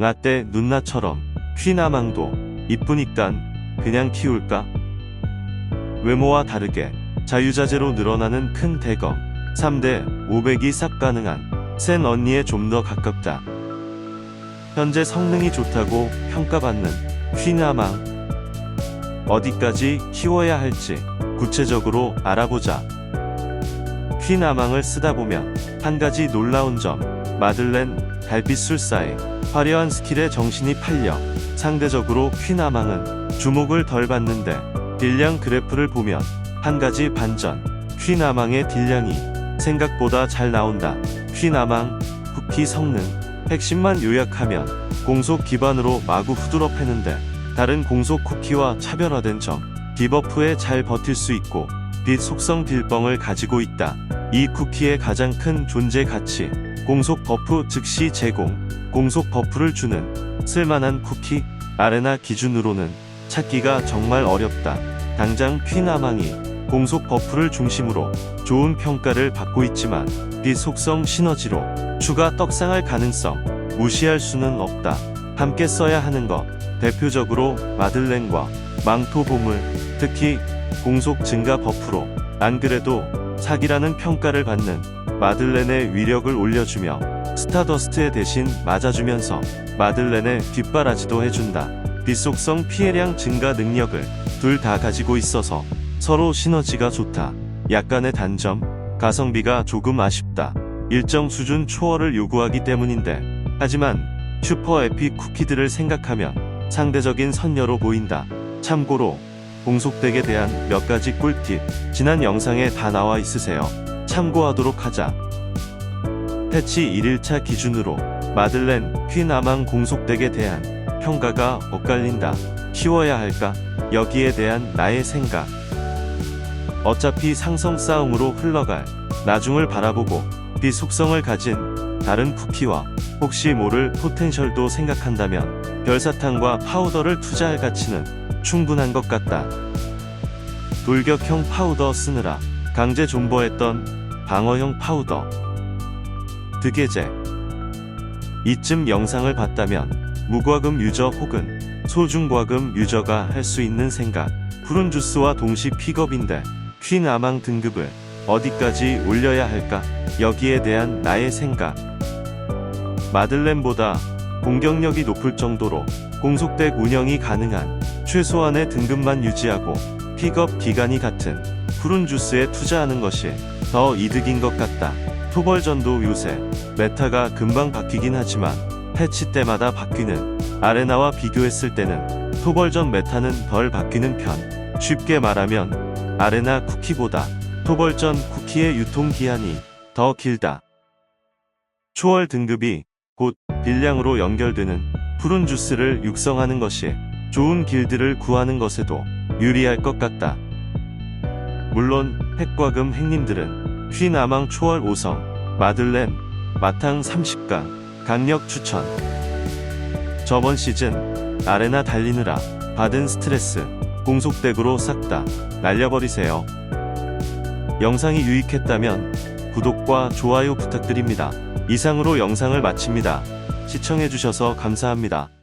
라떼 눈나처럼 퀴나망도 이쁘니깐 그냥 키울까? 외모와 다르게 자유자재로 늘어나는 큰 대검 3대 500이 싹 가능한 센 언니에 좀 더 가깝다. 현재 성능이 좋다고 평가받는 퀴나망 어디까지 키워야 할지 구체적으로 알아보자. 퀴나망을 쓰다 보면 한 가지 놀라운 점 마들렌 달빛 술사의 화려한 스킬에 정신이 팔려 상대적으로 퀴나망은 주목을 덜 받는데 딜량 그래프를 보면 한 가지 반전. 퀴나망의 딜량이 생각보다 잘 나온다. 퀴나망 쿠키 성능. 핵심만 요약하면 공속 기반으로 마구 후드러 패는데 다른 공속 쿠키와 차별화된 점 디버프에 잘 버틸 수 있고 빛 속성 딜뻥을 가지고 있다. 이 쿠키의 가장 큰 존재 가치 공속 버프 즉시 제공 공속 버프를 주는 쓸만한 쿠키 아레나 기준으로는 찾기가 정말 어렵다. 당장 퀴나망이 공속 버프를 중심으로 좋은 평가를 받고 있지만 빛 속성 시너지로 추가 떡상할 가능성 무시할 수는 없다. 함께 써야 하는 것 대표적으로 마들렌과 망토 보물 특히 공속 증가 버프로 안 그래도 사기라는 평가를 받는 마들렌의 위력을 올려주며 스타더스트에 대신 맞아주면서 마들렌의 뒷바라지도 해준다. 빛속성 피해량 증가 능력을 둘 다 가지고 있어서 서로 시너지가 좋다. 약간의 단점, 가성비가 조금 아쉽다. 일정 수준 초월을 요구하기 때문인데, 하지만 슈퍼 에픽 쿠키들을 생각하면 상대적인 선녀로 보인다. 참고로 공속덱에 대한 몇 가지 꿀팁, 지난 영상에 다 나와 있으세요. 참고하도록 하자. 패치 1일차 기준으로 마들렌 퀴나망 공속덱에 대한 평가가 엇갈린다. 키워야 할까? 여기에 대한 나의 생각. 어차피 상성 싸움으로 흘러갈 나중을 바라보고 빛 속성을 가진 다른 쿠키와 혹시 모를 포텐셜도 생각한다면 별사탕과 파우더를 투자할 가치는 충분한 것 같다. 돌격형 파우더 쓰느라 강제 존버했던 방어형 파우더. 드게제. 이쯤 영상을 봤다면 무과금 유저 혹은 소중과금 유저가 할 수 있는 생각. 푸른 주스와 동시 픽업인데 퀸 아망 등급을 어디까지 올려야 할까? 여기에 대한 나의 생각. 마들렌보다 공격력이 높을 정도로 공속덱 운영이 가능한 최소한의 등급만 유지하고 픽업 기간이 같은 푸른 주스에 투자하는 것이 더 이득인 것 같다. 토벌전도 요새 메타가 금방 바뀌긴 하지만 패치 때마다 바뀌는 아레나와 비교했을 때는 토벌전 메타는 덜 바뀌는 편. 쉽게 말하면 아레나 쿠키보다 토벌전 쿠키의 유통기한이 더 길다. 초월 등급이 곧 빌량으로 연결되는 푸른 주스를 육성하는 것이 좋은 길드를 구하는 것에도 유리할 것 같다. 물론 핵과금 행님들은 휘나망 초월 5성, 마들렌, 마탕 30강, 강력 추천. 저번 시즌 아레나 달리느라 받은 스트레스 공속덱으로 싹 다 날려버리세요. 영상이 유익했다면 구독과 좋아요 부탁드립니다. 이상으로 영상을 마칩니다. 시청해주셔서 감사합니다.